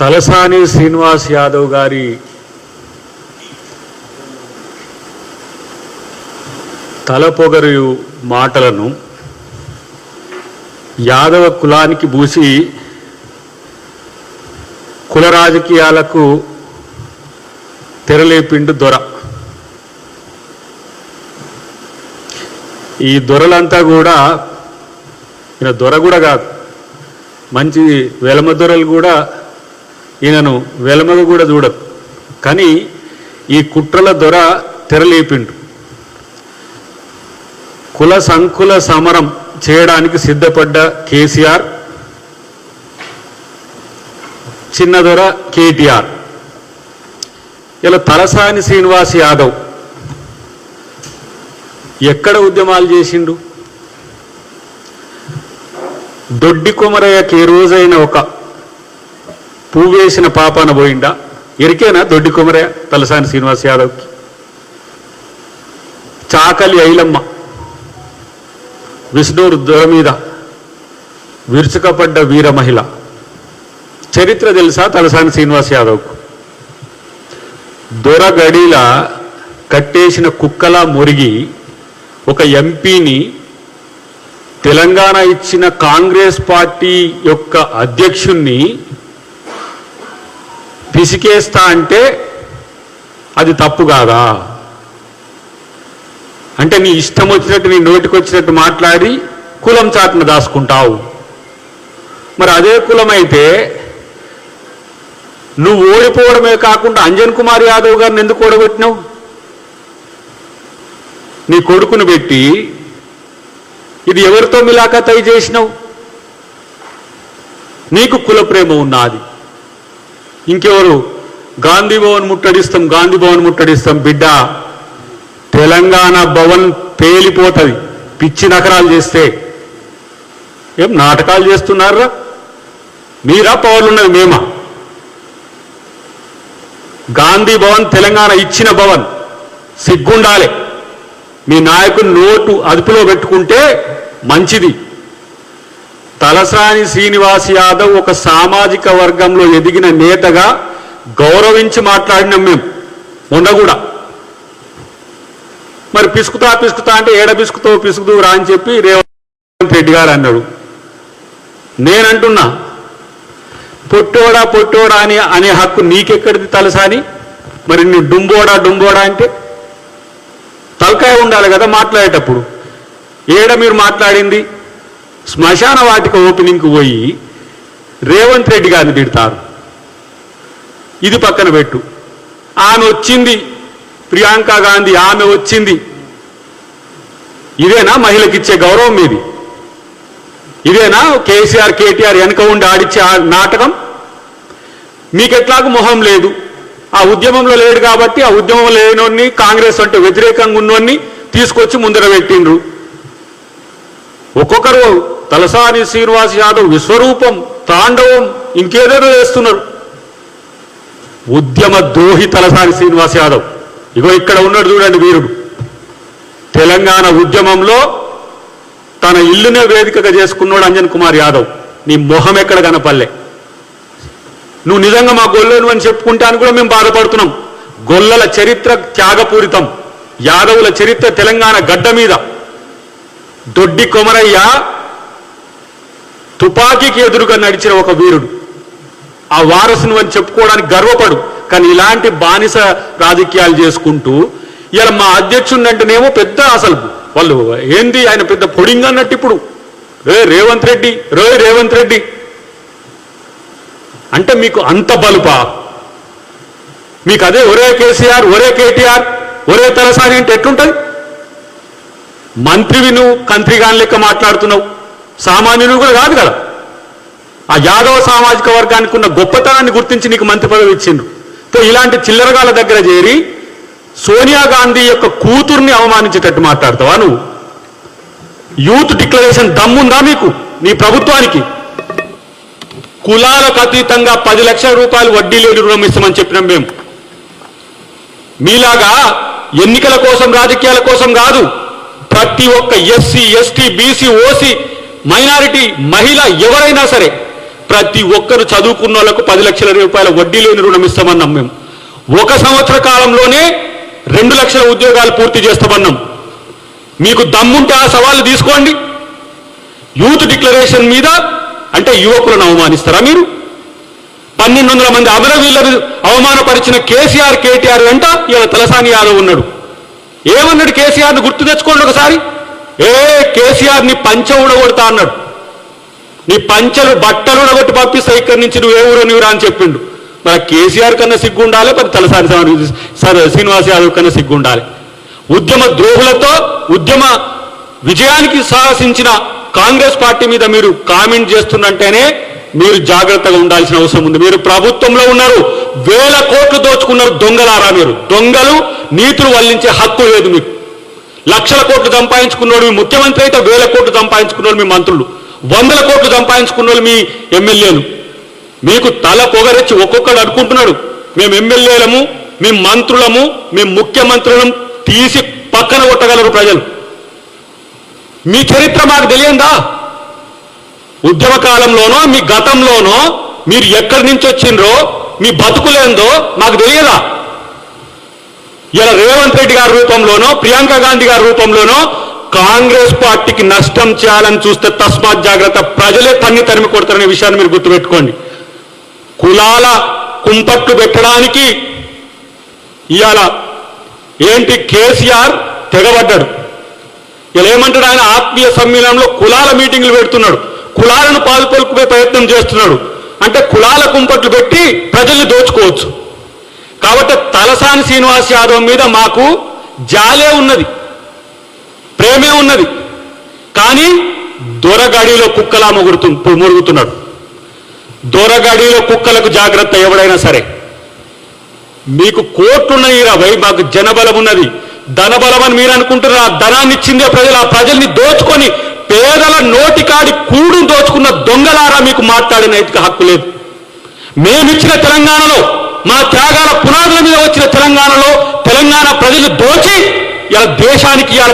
తలసాని శ్రీనివాస్ యాదవ్ గారి తలపొగరు మాటలను యాదవ కులానికి పూసి కుల రాజకీయాలకు తెరలేపిండు దొర. ఈ దొరలంతా కూడా ఈయన దొర కూడా కాదు మంచి వెలమ దొరలు కూడా ఈయనను వెలమగ కూడా చూడదు కానీ ఈ కుట్రల దొర తెరలేపిండు కుల సంకుల సమరం చేయడానికి సిద్ధపడ్డ కేసీఆర్ చిన్న దొర కేటీఆర్. ఇలా తలసాని శ్రీనివాస్ యాదవ్ ఎక్కడ ఉద్యమాలు చేసిండు? దొడ్డి కొమరయ్యకి ఏ రోజైన ఒక పువ్వేసిన పాపాన పోయిండా ఎరికేనా దొడ్డి కుమరే తలసాని శ్రీనివాస్ యాదవ్కి? చాకలి ఐలమ్మ విష్ణురు దొర మీద విరుచుకపడ్డ వీర మహిళ. చరిత్ర తెలుసా తలసాని శ్రీనివాస్ యాదవ్కు? దొరగడిల కట్టేసిన కుక్కలా మురిగి ఒక ఎంపీని తెలంగాణ ఇచ్చిన కాంగ్రెస్ పార్టీ యొక్క అధ్యక్షుణ్ణి పిసికేస్తా అంటే అది తప్పు కాదా? అంటే నీ ఇష్టం వచ్చినట్టు నీ నోటికి వచ్చినట్టు మాట్లాడి కులం చాటున దాచుకుంటావు. మరి అదే కులం అయితే నువ్వు ఓడిపోవడమే కాకుండా అంజన్ కుమార్ యాదవ్ గారిని ఎందుకు ఓడగొట్టినావు? నీ కొడుకును పెట్టి ఇది ఎవరితో మిలాఖతై చేసినావు? నీకు కుల ప్రేమ ఉన్నది. ఇంకెవరు? గాంధీ భవన్ ముట్టడిస్తాం గాంధీ భవన్ ముట్టడిస్తాం బిడ్డ. తెలంగాణ భవన్ పేలిపోతుంది. పిచ్చి నకరాలు చేస్తే. ఏం నాటకాలు చేస్తున్నారా? మీరా పవర్లు ఉన్నది మేమా? గాంధీ భవన్ తెలంగాణ ఇచ్చిన భవన్. సిగ్గుండాలి. మీ నాయకుని నోటు అదుపులో పెట్టుకుంటే మంచిది. తలసాని శ్రీనివాస్ యాదవ్ ఒక సామాజిక వర్గంలో ఎదిగిన నేతగా గౌరవించి మాట్లాడినాం మేము. మొన్న కూడా. మరి పిసుకుతా పిసుకుతా అంటే ఏడ పిసుకుతో పిసుకుదురా అని చెప్పి రేవంత్ రెడ్డి గారు అన్నాడు. నేనంటున్నా పొట్టోడా పొట్టోడా అని అనే హక్కు నీకెక్కడిది తలసాని? మరి నీ డుంబోడా డుంబోడా అంటే? తలకాయ ఉండాలి కదా మాట్లాడేటప్పుడు. ఏడ మీరు మాట్లాడింది? శ్మశాన వాటిక ఓపెనింగ్కి పోయి రేవంత్ రెడ్డి గారిని తిడతారు. ఇది పక్కన పెట్టు. ఆమె వచ్చింది ప్రియాంక గాంధీ ఆమె వచ్చింది. ఇదేనా మహిళకిచ్చే గౌరవం మీది? ఇదేనా కేసీఆర్ కేటీఆర్ వెనక ఉండి ఆడిచ్చే ఆ నాటకం? మీకెట్లాగూ మొహం లేదు. ఆ ఉద్యమంలో లేడు కాబట్టి ఆ ఉద్యమం లేనోన్ని కాంగ్రెస్ అంటే వ్యతిరేకంగా ఉన్నోన్ని తీసుకొచ్చి ముందర పెట్టిండ్రు. ఒక్కొక్కరు తలసాని శ్రీనివాస్ యాదవ్ విశ్వరూపం తాండవం ఇంకేదేదో వేస్తున్నారు ఉద్యమ ద్రోహి తలసాని శ్రీనివాస్ యాదవ్. ఇగో ఇక్కడ ఉన్నాడు చూడండి వీరుడు. తెలంగాణ ఉద్యమంలో తన ఇల్లునే వేదికగా చేసుకున్నాడు అంజన్ కుమార్ యాదవ్. నీ మొహం ఎక్కడ కనపల్లే నువ్వు నిజంగా మా గొల్లెను అని చెప్పుకుంటాను కూడా మేము బాధపడుతున్నాం. గొల్లల చరిత్ర త్యాగపూరితం. యాదవుల చరిత్ర తెలంగాణ గడ్డ మీద. దొడ్డి కొమరయ్య తుపాకీకి ఎదురుగా నడిచిన ఒక వీరుడు. ఆ వారసును అని చెప్పుకోవడానికి గర్వపడు. కానీ ఇలాంటి బానిస రాజకీయాలు చేసుకుంటూ ఇలా మా అధ్యక్షుడు అంటేనేమో పెద్ద అసలు వాళ్ళు ఏంది ఆయన పెద్ద పొడింగ్ అన్నట్టు ఇప్పుడు. రే రేవంత్ రెడ్డి రే రేవంత్ రెడ్డి. అంటే మీకు అంత బలుపా? మీకు అదే ఒరే కేసీఆర్ ఒరే కేటీఆర్ ఒరే తలసాని అంటే ఎట్లుంటుంది? మంత్రివి నువ్వు కంత్రిగాని లెక్క మాట్లాడుతున్నావు. సామాన్యుడు కూడా కాదు కదా. ఆ యాదవ సామాజిక వర్గానికి ఉన్న గొప్పతనాన్ని గుర్తించి నీకు మంత్రి పదవి ఇచ్చిండ్రు. తో ఇలాంటి చిల్లరగాల దగ్గర చేరి సోనియా గాంధీ యొక్క కూతుర్ని అవమానించేటట్టు మాట్లాడతావా నువ్వు? యూత్ డిక్లరేషన్ దమ్ముందా మీకు? నీ ప్రభుత్వానికి? కులాలకు అతీతంగా పది లక్షల రూపాయలు వడ్డీ లేని రుణం ఇస్తామని చెప్పినాం మేము. మీలాగా ఎన్నికల కోసం రాజకీయాల కోసం కాదు ప్రతి ఒక్క SC ST BC OC minority మహిళ ఎవరైనా సరే ప్రతి ఒక్కరు చదువుకున్న వాళ్ళకు పది లక్షల రూపాయల వడ్డీ లేని రుణం ఇస్తామన్నాం మేము. ఒక సంవత్సర కాలంలోనే రెండు లక్షల ఉద్యోగాలు పూర్తి చేస్తామన్నాం. మీకు దమ్ముంటే ఆ సవాళ్ళు తీసుకోండి. యూత్ డిక్లరేషన్ మీద అంటే యువకులను అవమానిస్తారా మీరు? పన్నెండు వందల మంది అమరవీళ్ళను అవమానపరిచిన కేసీఆర్ కేటీఆర్ వెంట ఇలా తలసాని యాదవ్ ఉన్నాడు. ఏమన్నాడు కేసీఆర్ని గుర్తు తెచ్చుకోండి ఒకసారి. ఏ కేసీఆర్ నీ పంచ ఉడగొడతా అన్నాడు. నీ పంచలు బట్టలు ఉడగొట్టి పంపిస్తా ఇక్కడి నుంచి నువ్వు ఏ ఊరు నీవురా అని చెప్పిండు. మరి కేసీఆర్ కన్నా సిగ్గు ఉండాలి మరి తలసాని శ్రీనివాస్ యాదవ్ కన్నా సిగ్గు ఉండాలి ఉద్యమ ద్రోహులతో ఉద్యమ విజయానికి సాహసించిన కాంగ్రెస్ పార్టీ మీద మీరు కామెంట్ చేస్తున్నంటేనే మీరు జాగ్రత్తగా ఉండాల్సిన అవసరం ఉంది. మీరు ప్రభుత్వంలో ఉన్నారు వేల కోట్లు దోచుకున్నారు దొంగలారా మీరు. దొంగలు నీతులు వల్లించే హక్కు లేదు మీకు. లక్షల కోట్లు సంపాదించుకున్నాడు మీ ముఖ్యమంత్రి అయితే వేల కోట్లు సంపాదించుకున్నాడు మీ మంత్రులు. వందల కోట్లు సంపాదించుకున్నాడు మీ ఎమ్మెల్యేలు. మీకు తల పొగరెచ్చి ఒక్కొక్కడు అనుకుంటున్నాడు మేము ఎమ్మెల్యేలము మేము మంత్రులము మేము ముఖ్యమంత్రులను తీసి పక్కన కొట్టగలరు ప్రజలు. మీ చరిత్ర మాకు తెలియందా? ఉద్యమ కాలంలోనో మీ గతంలోనో మీరు ఎక్కడి నుంచి వచ్చిండ్రో మీ బతుకులేందో మాకు తెలియదా? ఇలా రేవంత్ రెడ్డి గారి రూపంలోనో ప్రియాంక గాంధీ గారి రూపంలోనో కాంగ్రెస్ పార్టీకి నష్టం చేయాలని చూస్తే తస్మాత్ జాగ్రత్త ప్రజలే తన్ని తరిమి కొడతారనే విషయాన్ని మీరు గుర్తుపెట్టుకోండి. కులాల కుంపట్లు పెట్టడానికి ఇవాళ ఏంటి కేసీఆర్ తెగబడ్డాడు. ఇలా ఏమంటాడు ఆయన ఆత్మీయ సమ్మేళనంలో కులాల మీటింగ్లు పెడుతున్నాడు. కులాలను పాల్పొలుకునే ప్రయత్నం చేస్తున్నాడు. అంటే కులాల కుంపట్లు పెట్టి ప్రజల్ని దోచుకోవచ్చు. కాబట్టి తలసాని శ్రీనివాస్ యాదవ్ మీద మాకు జాలే ఉన్నది ప్రేమే ఉన్నది. కానీ దొరగాడిలో కుక్కలా ముగుడుతు మురుగుతున్నాడు. దొరగాడిలో కుక్కలకు జాగ్రత్త ఎవడైనా సరే. మీకు కోట్లున్నాయి ఇరవై మాకు జనబలం ఉన్నది. ధనబలం అని మీరు అనుకుంటున్నారు? ఆ ధనాన్ని ఇచ్చిందే ప్రజలు ఆ ప్రజల్ని దోచుకొని పేదల నోటికాడి కూడు దోచుకున్న దొంగలారా మీకు మాట్లాడే నైతిక హక్కు లేదు. మేమిచ్చిన తెలంగాణలో మా త్యాగాల పునాదుల మీద వచ్చిన తెలంగాణలో తెలంగాణ ప్రజలు దోచి ఇలా దేశానికి ఇలా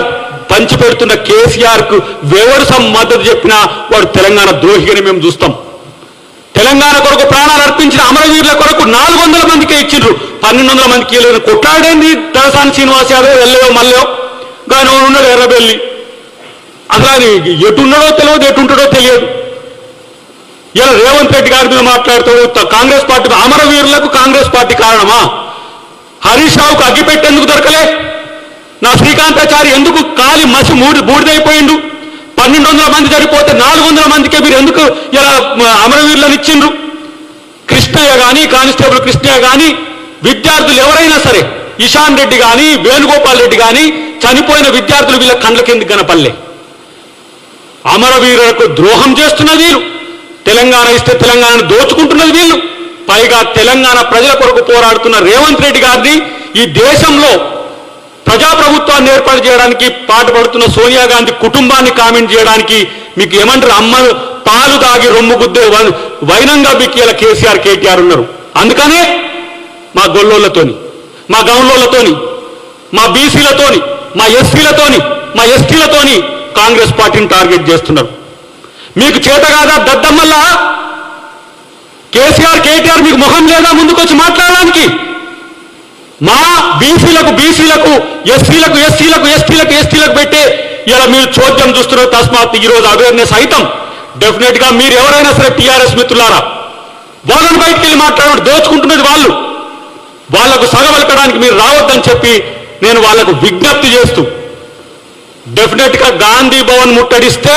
పంచిపెడుతున్న కేసీఆర్కు ఎవరు సమ్ మద్దతు చెప్పినా వాడు తెలంగాణ ద్రోహిగానే మేము చూస్తాం. తెలంగాణ కొరకు ప్రాణాలు అర్పించిన అమరవీరుల కొరకు నాలుగు వందల మందికే ఇచ్చిండ్రు. పన్నెండు వందల మందికి వెళ్ళిన కొట్లాడేంది తలసాని శ్రీనివాస్ యాదవ్ ఎల్లయో మల్లయో కానీ ఉన్నాడు ఎర్రబెల్లి. అసలు ఆయన ఎటున్నాడో తెలియదు ఎటుంటాడో తెలియదు. ఇలా రేవంత్ రెడ్డి గారి మీద మాట్లాడుతూ కాంగ్రెస్ పార్టీ అమరవీరులకు కాంగ్రెస్ పార్టీ కారణమా? హరీష్ రావుకు అగ్గిపెట్టేందుకు దొరకలే. నా శ్రీకాంతాచారి ఎందుకు కాలి మసి మూడి బూడిదైపోయిండు? పన్నెండు వందల మంది చనిపోతే నాలుగు వందల మందికే మీరు ఎందుకు ఇలా అమరవీరులను ఇచ్చిండ్రు? కృష్ణయ్య కానీ కానిస్టేబుల్ కృష్ణయ్య కానీ విద్యార్థులు ఎవరైనా సరే ఇషాన్ రెడ్డి కానీ వేణుగోపాల్ రెడ్డి కానీ చనిపోయిన విద్యార్థులు వీళ్ళ కండ్ల కింద కనపల్లే అమరవీరులకు ద్రోహం చేస్తున్న వీరు. తెలంగాణ ఇస్తే తెలంగాణను దోచుకుంటున్నది వీళ్ళు. పైగా తెలంగాణ ప్రజల కొరకు పోరాడుతున్న రేవంత్ రెడ్డి గారిని ఈ దేశంలో ప్రజాప్రభుత్వాన్ని ఏర్పాటు చేయడానికి పాటుపడుతున్న సోనియా గాంధీ కుటుంబాన్ని కామెంట్ చేయడానికి మీకు ఏమంటారు? అమ్మ పాలు తాగి రొమ్ము గుద్దే వ- వైనంగా మీకు కేసీఆర్ కేటీఆర్ ఉన్నారు. అందుకనే మా గొల్లోళ్ళతోని మా గౌన్లోళ్ళతోని మా బీసీలతోని మా ఎస్సీలతోని మా ఎస్టీలతోని కాంగ్రెస్ పార్టీని టార్గెట్ చేస్తున్నారు. మీకు చేత కాదా దద్దమ్మల్లా? కేసీఆర్ కేటీఆర్ మీకు ముఖం లేదా ముందుకొచ్చి మాట్లాడడానికి? మా బీసీలకు బీసీలకు ఎస్సీలకు ఎస్సీలకు ఎస్టీలకు ఎస్టీలకు పెట్టి ఇలా మీరు చోద్యం చూస్తున్నారు తస్మాత్ ఈ రోజు అవేర్నెస్ అయితం డెఫినెట్గా మీరు ఎవరైనా సరే టీఆర్ఎస్ మిత్రులారా వాళ్ళని బయటికి వెళ్ళి మాట్లాడడం దోచుకుంటున్నది వాళ్ళు. వాళ్ళకు సగవలకడానికి మీరు రావద్దని చెప్పి నేను వాళ్ళకు విజ్ఞప్తి చేస్తూ డెఫినెట్గా గాంధీ భవన్ ముట్టడిస్తే